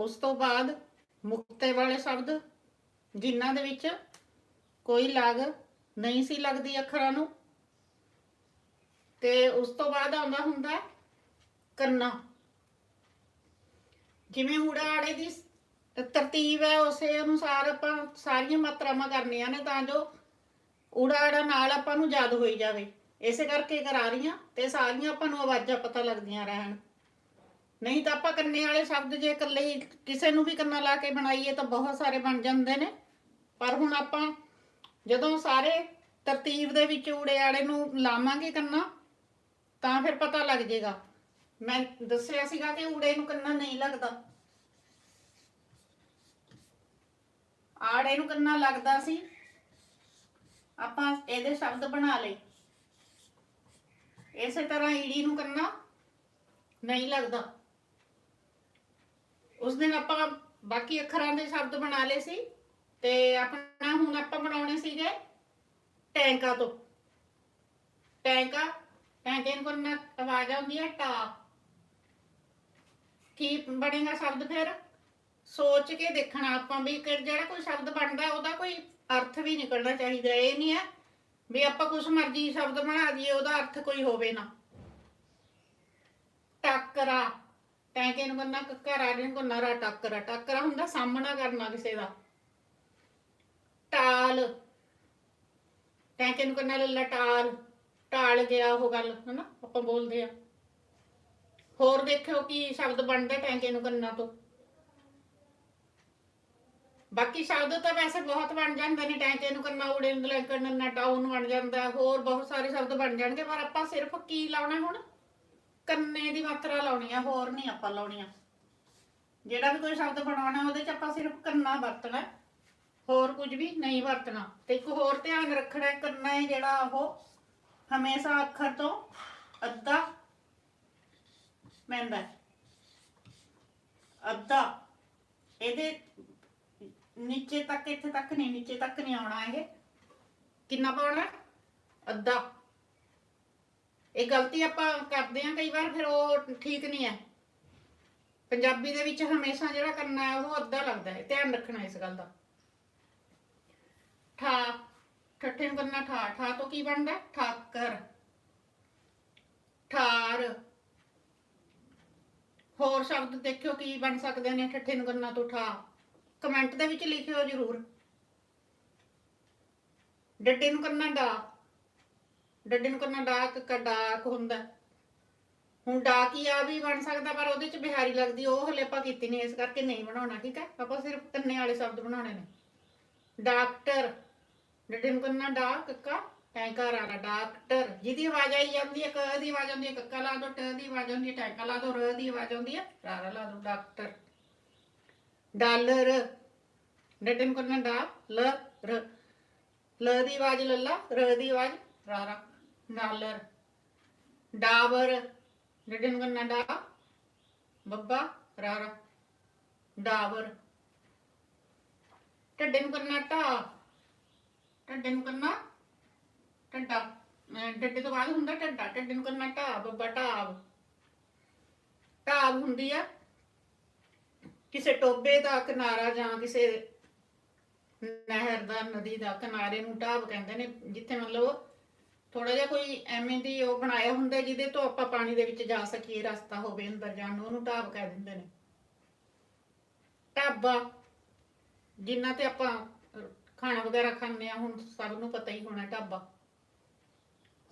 ਉਸ ਤੋਂ ਬਾਅਦ ਮੁਕਤੇ ਵਾਲੇ ਸ਼ਬਦ, ਜਿਨ੍ਹਾਂ ਦੇ ਵਿੱਚ ਕੋਈ ਲਾਗ ਨਹੀਂ ਸੀ ਲੱਗਦੀ ਅੱਖਰਾਂ ਨੂੰ, ਤੇ ਉਸ ਤੋਂ ਬਾਅਦ ਆਉਂਦਾ ਹੁੰਦਾ ਕਰਨਾ ਜਿਵੇਂ ਊੜਾ ਆੜੇ ਦੀ ਤਰਤੀਬ ਹੈ, ਉਸੇ ਅਨੁਸਾਰ ਆਪਾਂ ਸਾਰੀਆਂ ਮਾਤਰਾਵਾਂ ਕਰਨੀਆਂ ਨੇ ਤਾਂ ਜੋ ਊੜਾ ਆੜਾ ਨਾਲ ਆਪਾਂ ਨੂੰ ਯਾਦ ਹੋਈ ਜਾਵੇ। ਇਸੇ ਕਰਕੇ ਕਰਾ ਰਹੀਆਂ ਤੇ ਸਾਰੀਆਂ ਆਪਾਂ ਨੂੰ ਆਵਾਜ਼ਾਂ ਪਤਾ ਲੱਗਦੀਆਂ ਰਹਿਣ। ਨਹੀਂ ਤਾਂ ਆਪਾਂ ਕੰਨੇ ਵਾਲੇ ਸ਼ਬਦ ਜੇ ਇਕੱਲੇ ਹੀ ਕਿਸੇ ਨੂੰ ਵੀ ਕੰਨਾ ਲਾ ਕੇ ਬਣਾਈਏ ਤਾਂ ਬਹੁਤ ਸਾਰੇ ਬਣ ਜਾਂਦੇ ਨੇ। ਪਰ ਹੁਣ ਆਪਾਂ ਜਦੋਂ ਸਾਰੇ ਤਰਤੀਬ ਦੇ ਵਿੱਚ ਊੜੇ ਆੜੇ ਨੂੰ ਲਾਵਾਂਗੇ ਕੰਨਾ, ਤਾਂ ਫਿਰ ਪਤਾ ਲੱਗ ਜਾਏਗਾ ਮੈਂ ਦੱਸਿਆ ਸੀਗਾ ਕਿ ਊੜੇ ਨੂੰ ਕੰਨਾ ਨਹੀਂ ਲੱਗਦਾ। ਆੜੇ ਨੂੰ ਕੰਨਾ ਲੱਗਦਾ ਸੀ। ਆਪਾਂ ਇਹਦੇ ਸ਼ਬਦ ਬਣਾ ਲਏ। ਇਸੇ ਤਰ੍ਹਾਂ ਈੜੀ ਨੂੰ ਕੰਨਾ ਨਹੀਂ ਲੱਗਦਾ। ਉਸ ਦਿਨ ਆਪਾਂ ਬਾਕੀ ਅੱਖਰਾਂ ਦੇ ਸ਼ਬਦ ਬਣਾ ਲਏ ਸੀ ਤੇ ਆਪਣਾ ਹੁਣ ਆਪਾਂ ਬਣਾਉਣੇ ਸੀਗੇ ਟੈਂਕਾ ਤੋਂ। ਟੈਂਕਾ, ਟੈਂਕੇ ਨੂੰ ਕਰਨਾ ਆਵਾਜ਼ ਆਉਂਦੀ ਹੈ ਟਾ ਕੀ ਬਣੇਗਾ ਸ਼ਬਦ ਫਿਰ? ਸੋਚ ਕੇ ਦੇਖਣਾ ਆਪਾਂ ਵੀ ਕਿ ਜਿਹੜਾ ਕੋਈ ਸ਼ਬਦ ਬਣਦਾ, ਉਹਦਾ ਕੋਈ ਅਰਥ ਵੀ ਨਿਕਲਣਾ ਚਾਹੀਦਾ। ਇਹ ਨਹੀਂ ਹੈ ਵੀ ਆਪਾਂ ਕੁਛ ਮਰਜ਼ੀ ਸ਼ਬਦ ਬਣਾ ਦਈਏ, ਉਹਦਾ ਅਰਥ ਕੋਈ ਹੋਵੇ ਨਾ। ਟੱਕਰਾ। ਟੈਂਕੇ ਨੂੰ ਕਰਨਾ ਘਰਾ ਨੂੰ ਕਰਨਾ ਰਾ ਟੱਕਰਾ। ਟੱਕਰਾ ਹੁੰਦਾ ਸਾਹਮਣਾ ਕਰਨਾ ਕਿਸੇ ਦਾ। ਟਾਲ। ਟੈਂਕੇ ਨੂੰ ਕਰਨਾ ਲੱਲਾ ਟਾਲ? ਟਾਲ ਗਿਆ ਉਹ ਗੱਲ, ਹਨਾ? ਆਪਾਂ ਬੋਲਦੇ ਆ ਹੋਰ ਦੇਖਿਓ ਕੀ ਸ਼ਬਦ ਬਣਦਾ ਟੈਂਕੇ ਨੂੰ ਕੰਨਾਂ ਤੋਂ। ਬਾਕੀ ਸ਼ਬਦ ਤਾਂ ਵੈਸੇ ਬਹੁਤ ਬਣ ਜਾਂਦੇ ਨੇ। ਟੈਂਕੇ ਨੂੰ ਕੰਨਾ ਉੜੇ ਨੂੰ ਲੈ ਕਰਨਾ ਟਾਊਨ ਬਣ ਜਾਂਦਾ। ਹੋਰ ਬਹੁਤ ਸਾਰੇ ਸ਼ਬਦ ਬਣ ਜਾਣਗੇ। ਪਰ ਆਪਾਂ ਸਿਰਫ ਕੀ ਲਾਉਣਾ ਹੁਣ? ਕੰਨੇ ਦੀ ਮਾਤਰਾ ਲਾਉਣੀ ਆ ਹੋਰ ਨਹੀਂ ਆਪਾਂ ਲਾਉਣੀਆਂ ਜਿਹੜਾ ਵੀ ਕੋਈ ਸ਼ਬਦ ਬਣਾਉਣਾ ਉਹਦੇ 'ਚ ਆਪਾਂ ਸਿਰਫ ਕੰਨਾ ਵਰਤਣਾ ਹੈ। ਹੋਰ ਕੁਝ ਵੀ ਨਹੀਂ ਵਰਤਣਾ ਤੇ ਇੱਕ ਹੋਰ ਧਿਆਨ ਰੱਖਣਾ ਹੈ, ਕੰਨਾ ਹੈ ਜਿਹੜਾ ਉਹ ਹਮੇਸ਼ਾ ਅੱਖਰ ਤੋਂ ਅੱਧਾ ਮੈਂਦਾ ਹੈ। ਅੱਧਾ ਇਹਦੇ ਨੀਚੇ ਤੱਕ ਇੱਥੇ ਤੱਕ ਨਹੀਂ ਨੀਚੇ ਤੱਕ ਨਹੀਂ ਆਉਣਾ ਇਹ ਕਿੰਨਾ ਪਾਉਣਾ ਹੈ? ਅੱਧਾ ਇਹ ਗਲਤੀ ਆਪਾਂ ਕਰਦੇ ਹਾਂ ਕਈ ਵਾਰ, ਫਿਰ ਉਹ ਠੀਕ ਨਹੀਂ ਹੈ। ਪੰਜਾਬੀ ਦੇ ਵਿੱਚ ਹਮੇਸ਼ਾ ਜਿਹੜਾ ਕਰਨਾ ਹੈ, ਉਹ ਅੱਧਾ ਲੱਗਦਾ ਹੈ। ਧਿਆਨ ਰੱਖਣਾ ਇਸ ਗੱਲ ਦਾ। ਠਾ, ਠੱਠੇ ਨੂੰ ਕਰਨਾ ਠਾ। ਠਾ ਤੋਂ ਕੀ ਬਣਦਾ? ਠਾਕਰ। ਠਾਰ। ਹੋਰ ਸ਼ਬਦ ਦੇਖਿਓ ਕੀ ਬਣ ਸਕਦੇ ਨੇ ਠੱਠੇ ਨੂੰ ਕਰਨਾ ਤੋਂ ਠਾ। ਕਮੈਂਟ ਦੇ ਵਿੱਚ ਲਿਖਿਓ ਜਰੂਰ। ਡੱਡੇ ਨੂੰ ਕਰਨਾ ਡਾ। ਡੱਡੇ ਨੂੰ ਕਰਨਾ ਡਾਕ, ਕਾ ਡਾਕ ਹੁੰਦਾ। ਹੁਣ ਡਾਕ ਹੀ ਆ ਵੀ ਬਣ ਸਕਦਾ, ਪਰ ਉਹਦੇ ਚ ਬਿਹਾਰੀ ਲੱਗਦੀ, ਉਹ ਹਲੇ ਆਪਾਂ ਕੀਤੀ ਨਹੀਂ ਇਸ ਕਰਕੇ ਨਹੀਂ ਬਣਾਉਣਾ, ਠੀਕ ਹੈ? ਆਪਾਂ ਸਿਰਫ ਕੰਨੇ ਵਾਲੇ ਸ਼ਬਦ ਬਣਾਉਣੇ ਨੇ। ਡਾਕਟਰ, ਡੱਡੇ ਨੂੰ ਕਰਨਾ ਡਾਕ, ਕਾ ਟੈਂਕਾ ਰਾਣਾ ਡਾਕਟਰ। ਜਿਹਦੀ ਆਵਾਜ਼ ਆਈ ਜਾਂਦੀ ਹੈ, ਕ ਦੀ ਆਵਾਜ਼ ਆਉਂਦੀ ਹੈ, ਕੱਕਾ ਲਾ ਦੋ, ਟ ਦੀ ਆਵਾਜ਼ ਆਉਂਦੀ ਹੈ, ਟੈਂਕਾ ਲਾ ਦੋ, ਰ ਦੀ ਆਵਾਜ਼ ਆਉਂਦੀ ਹੈ, ਰਾਰਾ ਲਾ ਦੋ, ਡਾਕਟਰ। ਡਾਲਰ, ਡੱਡੇ ਨੂੰ ਕਰਨਾ ਡਾ ਲ, ਰ। ਲ ਦੀ ਆਵਾਜ਼ ਲੱਲਾ, ਰ ਦੀ ਆਵਾਜ਼ ਰਾਰਾ। ਡਾਲਰ ਡਾਬਰ ਡੱਡੇ ਨੂੰ ਕਰਨਾ ਡਾ ਬੱਬਾ ਰਾਰਾ, ਡਾਬਰ। ਢੱਡੇ ਨੂੰ ਕਰਨਾ ਢਾ, ਢੱਡੇ ਨੂੰ ਕਰਨਾ ਢੱਡਾ। ਢੱਡੇ ਤੋਂ ਬਾਅਦ ਹੁੰਦਾ ਢੱਡਾ, ਢੱਡੇ ਨੂੰ ਕਰਨਾ ਢਾ, ਬੱਬਾ ਢਾਬ। ਢਾਬ ਹੁੰਦੀ ਆ ਕਿਸੇ ਟੋਬੇ ਦਾ ਕਿਨਾਰਾ ਜਾਂ ਕਿਸੇ ਨਹਿਰ ਦਾ, ਨਦੀ ਦਾ ਕਿਨਾਰੇ ਨੂੰ ਢਾਬ ਕਹਿੰਦੇ ਨੇ, ਜਿੱਥੇ ਮਤਲਬ ਥੋੜਾ ਜਿਹਾ ਕੋਈ ਐਵੇਂ ਦੀ ਉਹ ਬਣਾਇਆ ਹੁੰਦਾ ਜਿਹਦੇ ਤੋਂ ਆਪਾਂ ਪਾਣੀ ਦੇ ਵਿੱਚ ਜਾ ਸਕੀਏ, ਰਸਤਾ ਹੋਵੇ ਅੰਦਰ ਜਾਣ ਨੂੰ, ਉਹਨੂੰ ਢਾਬ ਕਹਿ ਦਿੰਦੇ ਨੇ। ਢਾਬਾ, ਜਿੰਨਾ ਤੇ ਆਪਾਂ ਖਾਣਾ ਵਗੈਰਾ ਖਾਂਦੇ ਆ ਹੁਣ ਸਭ ਨੂੰ ਪਤਾ ਹੀ ਹੋਣਾ ਢਾਬਾ।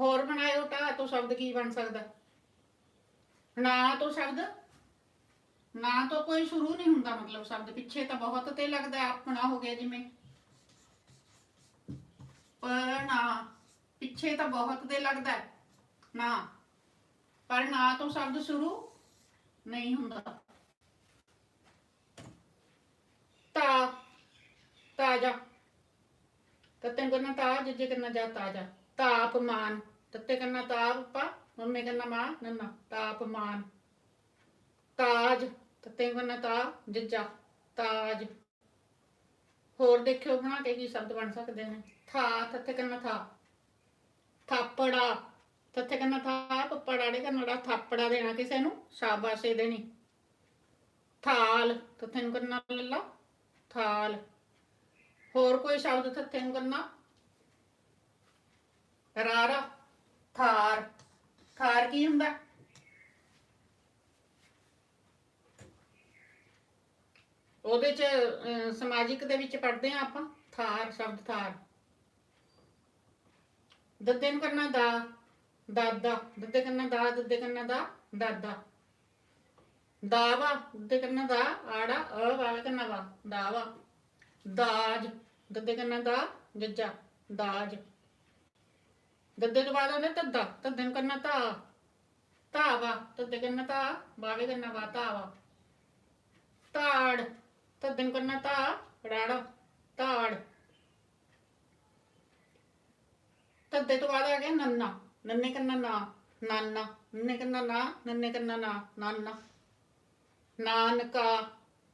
ਹੋਰ ਬਣਾਇਓ ਢਾ ਤੋਂ ਸ਼ਬਦ ਕੀ ਬਣ ਸਕਦਾ? ਨਾ ਤੋਂ ਸ਼ਬਦ? ਨਾ ਤੋਂ ਕੋਈ ਸ਼ੁਰੂ ਨਹੀਂ ਹੁੰਦਾ ਮਤਲਬ ਸ਼ਬਦ। ਪਿੱਛੇ ਤਾਂ ਬਹੁਤ ਤੇ ਲੱਗਦਾ, ਆਪਣਾ ਹੋ ਗਿਆ ਜਿਵੇਂ। ਪਰ ਨਾ ਪਿੱਛੇ ਤਾਂ ਬਹੁਤ ਤੇ ਲੱਗਦਾ ਹੈ, ਨਾ। ਪਰ ਨਾ ਤੋਂ ਸ਼ਬਦ ਸ਼ੁਰੂ ਨਹੀਂ ਹੁੰਦਾ। ਤਾ। ਤਾਜਾ। ਤੱਤੇ ਕਰਨਾ ਤਾਜ ਜੇ ਕਰਨਾ ਜਾ ਤਾਜਾ। ਤਾਪਮਾਨ। ਤੱਤੇ ਕਰਨਾ ਤਾਪ ਪਾ ਮੰਮੇ ਕਰਨਾ ਮਾਂ ਨੰਨਾ। ਤਾਪਮਾਨ। ਤਾਜ। ਤੱਤੇ ਕਰਨਾ ਤਾ ਜੱਜਾ। ਤਾਜ। ਹੋਰ ਦੇਖਿਓ ਬਣਾ ਕੇ ਕੀ ਸ਼ਬਦ ਬਣ ਸਕਦੇ ਨੇ। ਥਾ। ਤੱਤੇ ਕਰਨਾ ਥਾ। ਥਾਪੜਾ ਤੱਤੇ ਕਰਨਾ ਥਾ ਪਪੜਾ ਦੇ ਕਰਨਾ ਥਾਪੜਾ ਦੇਣਾ ਕਿਸੇ ਨੂੰ, ਸ਼ਾਬਾਸ਼ੇ ਦੇਣੀ। ਥਾਲ ਤੱਥੇ ਨੂੰ ਕਰਨਾ ਲੱਲਾ। ਥਾਲ। ਹੋਰ ਕੋਈ ਸ਼ਬਦ ਤੱਥੇ ਨੂੰ ਕਰਨਾ? ਰਾਰਾ। ਥਾਰ। ਥਾਰ ਕੀ ਹੁੰਦਾ? ਉਹਦੇ ਚ ਸਮਾਜਿਕ ਦੇ ਵਿੱਚ ਪੜ੍ਹਦੇ ਆ ਆਪਾਂ। ਥਾਰ, ਸ਼ਬਦ ਥਾਰ। ਦੱਦੇ ਨੂੰ ਕਰਨਾ ਦਾ, ਦਾਦਾ, ਦੱਦੇ ਕਰਨਾ ਦਾ, ਦੱਦੇ ਕਰਨਾ ਦਾ, ਦਾਦਾ। ਦਾਵਾ ਦੱਦੇ ਕਰਨਾ ਦਾ, ਆੜਾ, ਅ ਵਾਵੇ ਕਰਨਾ ਵਾ ਦਾਵਾ ਦਾਜ, ਦੱਦੇ ਕਰਨਾ ਦਾ, ਜੱਜਾ, ਦਾਜ। ਦੱਦੇ ਤੋਂ ਬਾਅਦ ਉਹਨੇ ਤੱਦਾ ਤੱਦੇ ਨੂੰ ਕਰਨਾ ਤਾ ਤਾਵਾ ਤੱਦੇ ਕਰਨਾ ਤਾ ਵਾਵੇ ਕਰਨਾ ਵਾ ਤਾਵਾ ਤਾੜ ਤੱਦੇ ਨੂੰ ਕਰਨਾ ਤਾ ਰਾੜਾ ਤਾੜ ਤੱਦੇ ਤੋਂ ਬਾਅਦ ਆ ਗਿਆ ਨੰਨਾ ਨੰਨੇ ਕਰਨਾ ਨਾ ਨਾਨਾ ਨੰਨੇ ਕਰਨਾ ਨਾ ਨੰਨੇ ਕਰਨਾ ਨਾ ਨਾਨਾ ਨਾਨਕਾ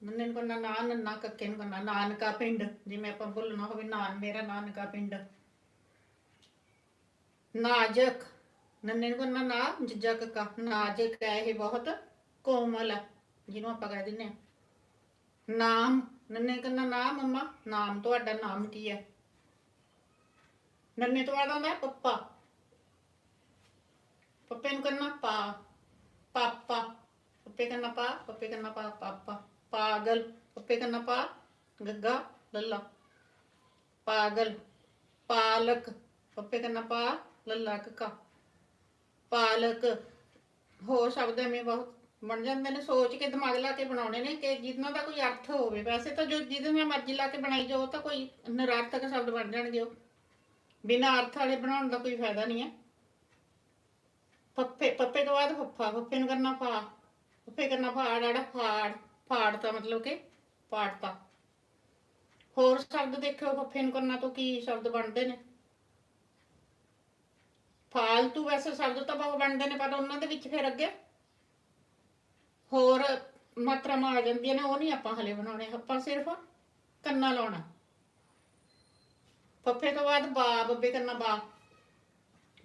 ਨੰਨੇ ਨੂੰ ਕਰਨਾ ਨਾ ਨੰਨਾ ਕੱਕੇ ਨੂੰ ਕਰਨਾ ਨਾਨਕਾ ਪਿੰਡ ਜਿਵੇਂ ਆਪਾਂ ਬੋਲਣਾ ਹੋਵੇ ਨਾਨ ਮੇਰਾ ਨਾਨਕਾ ਪਿੰਡ ਨਾਜ਼ਕ ਨੰਨੇ ਨੂੰ ਕਰਨਾ ਨਾ ਜੱਜਾ ਕੱਕਾ ਨਾਜ਼ਕ ਹੈ ਇਹ ਬਹੁਤ ਕੋਮਲ ਹੈ ਜਿਹਨੂੰ ਆਪਾਂ ਕਹਿ ਦਿੰਦੇ ਹਾਂ ਨਾਮ ਨੰਨੇ ਕਰਨਾ ਨਾ ਮੰਮਾ ਨਾਮ ਤੁਹਾਡਾ ਨਾਮ ਕੀ ਹੈ ਨੰਨੇ ਤੋਂ ਬਾਅਦ ਆਉਂਦਾ ਹੈ ਪੱਪਾ। ਪੱਪੇ ਨੂੰ ਕਰਨਾ ਪਾ, ਪਾਪਾ। ਪੱਪੇ ਕਰਨਾ ਪਾ, ਪੱਪੇ ਕਰਨਾ ਪਾ, ਪਾਪਾ। ਪਾਗਲ। ਪੱਪੇ ਕਰਨਾ ਪਾ, ਗੱਗਾ, ਲੱਲਾ। ਪਾਗਲ। ਪਾਲਕ। ਪੱਪੇ ਕਰਨਾ ਪਾ, ਲੱਲਾ, ਕੱਕਾ। ਪਾਲਕ। ਹੋਰ ਸ਼ਬਦ ਐਵੇਂ ਬਹੁਤ ਬਣ ਜਾਂਦੇ ਨੇ, ਸੋਚ ਕੇ ਦਿਮਾਗ ਲਾ ਕੇ ਬਣਾਉਣੇ ਨੇ ਕਿ ਜਿੰਨਾ ਦਾ ਕੋਈ ਅਰਥ ਹੋਵੇ। ਵੈਸੇ ਤਾਂ ਜੋ ਜਿਹਦੇ ਨਾਲ ਮਰਜ਼ੀ ਲਾ ਕੇ ਬਣਾਈ ਜਾਓ ਤਾਂ ਕੋਈ ਨਿਰਾਰਥਕ ਸ਼ਬਦ ਬਣ ਜਾਣਗੇ ਉਹ। ਬਿਨਾਂ ਅਰਥ ਵਾਲੇ ਬਣਾਉਣ ਦਾ ਕੋਈ ਫਾਇਦਾ ਨਹੀਂ ਹੈ। ਪੱਪੇ ਪੱਪੇ ਤੋਂ ਬਾਅਦ ਫੱਫਾ, ਫੱਫੇ ਨੂੰ ਕਰਨਾ ਫਾ ਫੱਫੇ ਕਰਨਾ ਫਾੜ, ਆੜਾ ਫਾੜ ਫਾੜ ਤਾਂ ਮਤਲਬ ਕਿ ਪਾੜਤਾ। ਹੋਰ ਸ਼ਬਦ ਦੇਖਿਓ, ਫੱਫੇ ਨੂੰ ਕਰਨਾ ਤੋਂ ਕੀ ਸ਼ਬਦ ਬਣਦੇ ਨੇ? ਫਾਲਤੂ ਵੈਸੇ ਸ਼ਬਦ ਤਾਂ ਬਹੁਤ ਬਣਦੇ ਨੇ, ਪਰ ਉਹਨਾਂ ਦੇ ਵਿੱਚ ਫਿਰ ਅੱਗੇ ਹੋਰ ਮਾਤਰਾਵਾਂ ਆ ਜਾਂਦੀਆਂ ਨੇ, ਉਹ ਨਹੀਂ ਆਪਾਂ ਹਲੇ ਬਣਾਉਣੇ। ਆਪਾਂ ਸਿਰਫ ਕੰਨਾ ਲਾਉਣਾ। ਫੱਫੇ ਤੋਂ ਬਾਅਦ ਬਾ, ਬੱਬੇ ਕਰਨਾ ਬਾ।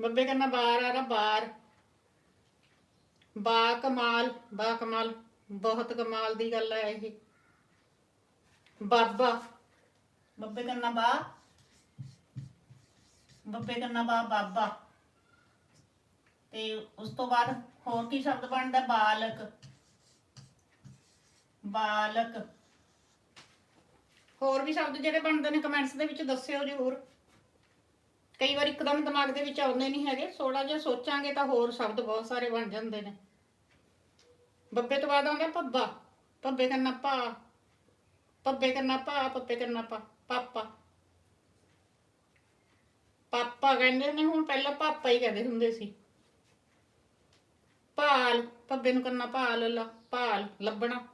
ਬੱਬੇ ਕਰਨਾ ਬਾਰ ਆ ਰਾ ਬਾਰ। ਬਾ ਕਮਾਲ ਬਾ ਕਮਾਲ, ਬਹੁਤ ਕਮਾਲ ਦੀ ਗੱਲ ਹੈ ਇਹ। ਬਾਬਾ। ਬੱਬੇ ਕਰਨਾ ਬਾ। ਬੱਬੇ ਕਰਨਾ ਬਾ, ਬਾਬਾ। ਤੇ ਉਸ ਤੋਂ ਬਾਅਦ ਹੋਰ ਕੀ ਸ਼ਬਦ ਬਣਦਾ? ਬਾਲਕ। ਬਾਲਕ। ਹੋਰ ਵੀ ਸ਼ਬਦ ਜਿਹੜੇ ਬਣਦੇ ਨੇ ਕਮੈਂਟਸ ਦੇ ਵਿੱਚ ਦੱਸਿਓ ਜਰੂਰ। ਕਈ ਵਾਰ ਇੱਕਦਮ ਦਿਮਾਗ ਦੇ ਵਿੱਚ ਆਉਂਦੇ ਨਹੀਂ ਹੈਗੇ ਥੋੜਾ ਜਿਹਾ ਸੋਚਾਂਗੇ ਤਾਂ ਹੋਰ ਸ਼ਬਦ ਬਹੁਤ ਸਾਰੇ ਬਣ ਜਾਂਦੇ ਨੇ। ਬੱਬੇ ਤੋਂ ਬਾਅਦ ਆਉਂਦਾ ਪੱਬਾ ਪੱਬੇ ਕਰਨਾ ਪਾ ਪੱਬੇ ਕਰਨਾ ਪਾ ਪੱਪੇ ਕਰਨਾ ਪਾ ਪਾਪਾ। ਪਾਪਾ ਕਹਿੰਦੇ ਨੇ, ਹੁਣ ਪਹਿਲਾਂ ਪਾਪਾ ਹੀ ਕਹਿੰਦੇ ਹੁੰਦੇ ਸੀ। ਭਾਲ ਪੱਬੇ ਨੂੰ ਕਰਨਾ ਭਾਲ, ਲਾ, ਭਾਲ, ਲੱਭਣਾ।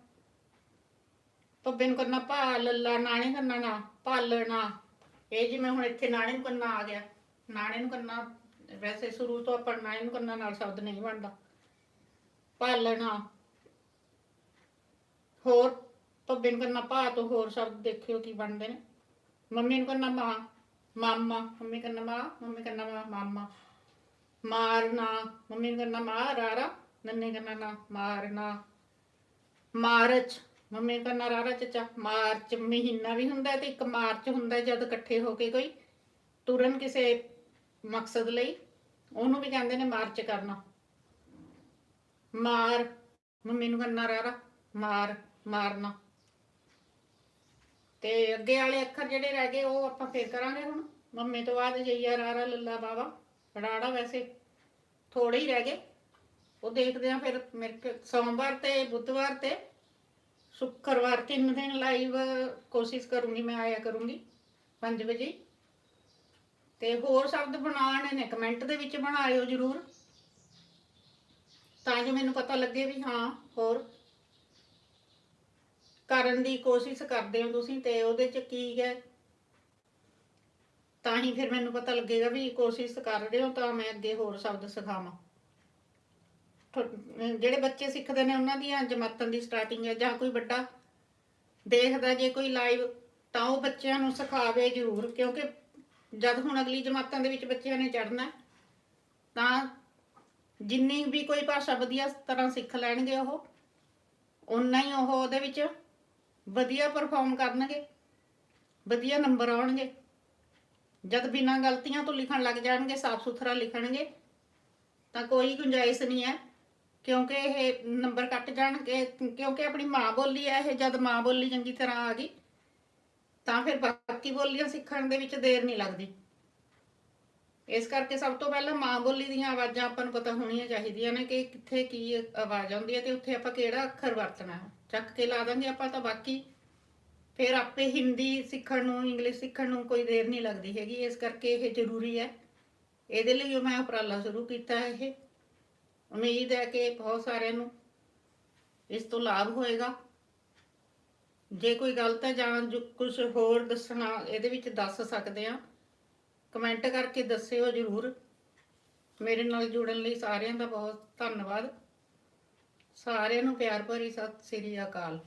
ਭੱਬੇ ਨੂੰ ਕਰਨਾ ਭਾਲ ਲੱਲਾ ਨਾਣੇ ਕਰਨਾ ਨਾ, ਪਾਲਣਾ। ਇਹ ਜਿਵੇਂ ਹੁਣ ਇੱਥੇ ਨਾਣੇ ਨੂੰ ਕਰਨਾ ਆ ਗਿਆ। ਨਾਣੇ ਨੂੰ ਕਰਨਾ, ਵੈਸੇ ਸ਼ੁਰੂ ਤੋਂ ਆਪਾਂ ਨਾਣੇ ਨੂੰ ਕਰਨਾ ਨਾਲ ਸ਼ਬਦ ਨਹੀਂ ਬਣਦਾ। ਪਾਲਣਾ। ਹੋਰ ਪੱਬੇ ਨੂੰ ਕਰਨਾ ਭਾ ਤੋਂ ਹੋਰ ਸ਼ਬਦ ਦੇਖਿਓ ਕੀ ਬਣਦੇ ਨੇ। ਮੰਮੀ ਨੂੰ ਕਰਨਾ ਮਾਂ, ਮਾਮਾ। ਮੰਮੀ ਕਰਨਾ ਮਾਂ, ਮੰਮੀ ਕਰਨਾ ਮਾਂ, ਮਾਮਾ। ਮਾਰਨਾ। ਮੰਮੀ ਨੂੰ ਕਰਨਾ ਮਾਂ, ਰਾਰਾ। ਨੰਨੇ ਕਰਨਾ ਨਾ, ਮਾਰਨਾ। ਮਾਰਚ। ਮੰਮੀ ਨੂੰ ਕਰਨਾ ਰਾਰਾ ਚਚਾ, ਮਾਰਚ ਮਹੀਨਾ ਵੀ ਹੁੰਦਾ ਤੇ ਇੱਕ ਮਾਰਚ ਹੁੰਦਾ ਜਦ ਇਕੱਠੇ ਹੋ ਕੇ ਕੋਈ ਤੁਰਨ ਕਿਸੇ ਮਕਸਦ ਲਈ, ਉਹਨੂੰ ਵੀ ਕਹਿੰਦੇ ਨੇ ਮਾਰਚ ਕਰਨਾ। ਮਾਰ, ਮੰਮੀ ਨੂੰ ਕਰਨਾ ਰਾਰਾ ਮਾਰ, ਮਾਰਨਾ। ਤੇ ਅੱਗੇ ਵਾਲੇ ਅੱਖਰ ਜਿਹੜੇ ਰਹਿ ਗਏ, ਉਹ ਆਪਾਂ ਫੇਰ ਕਰਾਂਗੇ ਹੁਣ। ਮੰਮੀ ਤੋਂ ਬਾਅਦ ਜਈਆ, ਰਾਰਾ, ਲੱਲਾ, ਬਾਵਾ, ਰਾੜਾ ਵੈਸੇ ਥੋੜੇ ਹੀ ਰਹਿ ਗਏ। ਉਹ ਦੇਖਦੇ ਆ ਫਿਰ ਮੇਰੇ ਸੋਮਵਾਰ ਤੇ ਬੁੱਧਵਾਰ ਤੇ ਸ਼ੁੱਕਰਵਾਰ ਤਿੰਨ ਦਿਨ ਲਾਈਵ ਕੋਸ਼ਿਸ਼ ਕਰੂੰਗੀ ਮੈਂ ਆਇਆ ਕਰੂੰਗੀ 5 ਵਜੇ ਤੇ ਹੋਰ ਸ਼ਬਦ ਬਣਾਉਣੇ ਨੇ ਕਮੈਂਟ ਦੇ ਵਿੱਚ ਬਣਾਇਓ ਜਰੂਰ ਤਾਂ ਜੋ ਮੈਨੂੰ ਪਤਾ ਲੱਗੇ ਵੀ ਹਾਂ ਹੋਰ ਕਰਨ ਦੀ ਕੋਸ਼ਿਸ਼ ਕਰਦੇ ਹੋ ਤੁਸੀਂ, ਤੇ ਉਹਦੇ ਚ ਕੀ ਹੈ? ਤਾਂ ਹੀ ਫਿਰ ਮੈਨੂੰ ਪਤਾ ਲੱਗੇਗਾ ਵੀ ਕੋਸ਼ਿਸ਼ ਕਰ ਰਹੇ ਹੋ, ਤਾਂ ਮੈਂ ਅੱਗੇ ਹੋਰ ਸ਼ਬਦ ਸਿਖਾਵਾਂ। ਥੋ- ਜਿਹੜੇ ਬੱਚੇ ਸਿੱਖਦੇ ਨੇ ਉਹਨਾਂ ਦੀਆਂ ਜਮਾਤਾਂ ਦੀ ਸਟਾਰਟਿੰਗ ਹੈ ਜਾਂ ਕੋਈ ਵੱਡਾ ਦੇਖਦਾ ਜੇ ਕੋਈ ਲਾਈਵ ਤਾਂ ਉਹ ਬੱਚਿਆਂ ਨੂੰ ਸਿਖਾਵੇ ਜ਼ਰੂਰ, ਕਿਉਂਕਿ ਜਦ ਹੁਣ ਅਗਲੀ ਜਮਾਤਾਂ ਦੇ ਵਿੱਚ ਬੱਚਿਆਂ ਨੇ ਚੜਨਾ ਤਾਂ ਜਿੰਨੀ ਵੀ ਕੋਈ ਭਾਸ਼ਾ ਵਧੀਆ ਤਰ੍ਹਾਂ ਸਿੱਖ ਲੈਣਗੇ ਉਹ, ਓਨਾ ਹੀ ਉਹ ਉਹਦੇ ਵਿੱਚ ਵਧੀਆ ਪਰਫਾਰਮ ਕਰਨਗੇ, ਵਧੀਆ ਨੰਬਰ ਆਉਣਗੇ। ਜਦ ਬਿਨਾਂ ਗਲਤੀਆਂ ਤੋਂ ਲਿਖਣ ਲੱਗ ਜਾਣਗੇ, ਸਾਫ਼ ਸੁਥਰਾ ਲਿਖਣਗੇ, ਤਾਂ ਕੋਈ ਗੁੰਜਾਇਸ਼ ਨਹੀਂ ਹੈ। ਕਿਉਂਕਿ ਇਹ ਨੰਬਰ ਕੱਟ ਜਾਣਗੇ, ਕਿਉਂਕਿ ਆਪਣੀ ਮਾਂ ਬੋਲੀ ਹੈ ਇਹ, ਜਦ ਮਾਂ ਬੋਲੀ ਚੰਗੀ ਤਰ੍ਹਾਂ ਆ ਗਈ, ਤਾਂ ਫਿਰ ਬਾਕੀ ਬੋਲੀਆਂ ਸਿੱਖਣ ਦੇ ਵਿੱਚ ਦੇਰ ਨਹੀਂ ਲੱਗਦੀ। ਇਸ ਕਰਕੇ ਸਭ ਤੋਂ ਪਹਿਲਾਂ ਮਾਂ ਬੋਲੀ ਦੀਆਂ ਆਵਾਜ਼ਾਂ ਆਪਾਂ ਨੂੰ ਪਤਾ ਹੋਣੀਆਂ ਚਾਹੀਦੀਆਂ ਨੇ ਕਿ ਕਿੱਥੇ ਕੀ ਆਵਾਜ਼ ਆਉਂਦੀ ਹੈ ਤੇ ਉੱਥੇ ਆਪਾਂ ਕਿਹੜਾ ਅੱਖਰ ਵਰਤਣਾ। ਹੈ ਚੱਕ ਕੇ ਲਾ ਦਾਂਗੇ ਆਪਾਂ ਤਾਂ ਬਾਕੀ ਫਿਰ ਆਪੇ ਹਿੰਦੀ ਸਿੱਖਣ ਨੂੰ, ਇੰਗਲਿਸ਼ ਸਿੱਖਣ ਨੂੰ ਕੋਈ ਦੇਰ ਨਹੀਂ ਲੱਗਦੀ ਹੈਗੀ। ਇਸ ਕਰਕੇ ਇਹ ਜ਼ਰੂਰੀ ਹੈ। ਇਹਦੇ ਲਈ ਮੈਂ ਉਪਰਾਲਾ ਸ਼ੁਰੂ ਕੀਤਾ ਹੈ ਇਹ। ਉਮੀਦ ਹੈ ਕਿ ਬਹੁਤ ਸਾਰਿਆਂ ਨੂੰ ਇਸ ਤੋਂ ਲਾਭ ਹੋਏਗਾ। ਜੇ ਕੋਈ ਗਲਤ ਹੈ ਜਾਂ ਕੁਝ ਹੋਰ ਦੱਸਣਾ, ਇਹਦੇ ਵਿੱਚ ਦੱਸ ਸਕਦੇ ਆ ਕਮੈਂਟ ਕਰਕੇ ਦੱਸਿਓ ਜਰੂਰ। ਮੇਰੇ ਨਾਲ ਜੁੜਨ ਲਈ ਸਾਰਿਆਂ ਦਾ ਬਹੁਤ ਧੰਨਵਾਦ। ਸਾਰਿਆਂ ਨੂੰ ਪਿਆਰ ਭਰੀ ਸਤਿ ਸ੍ਰੀ ਅਕਾਲ।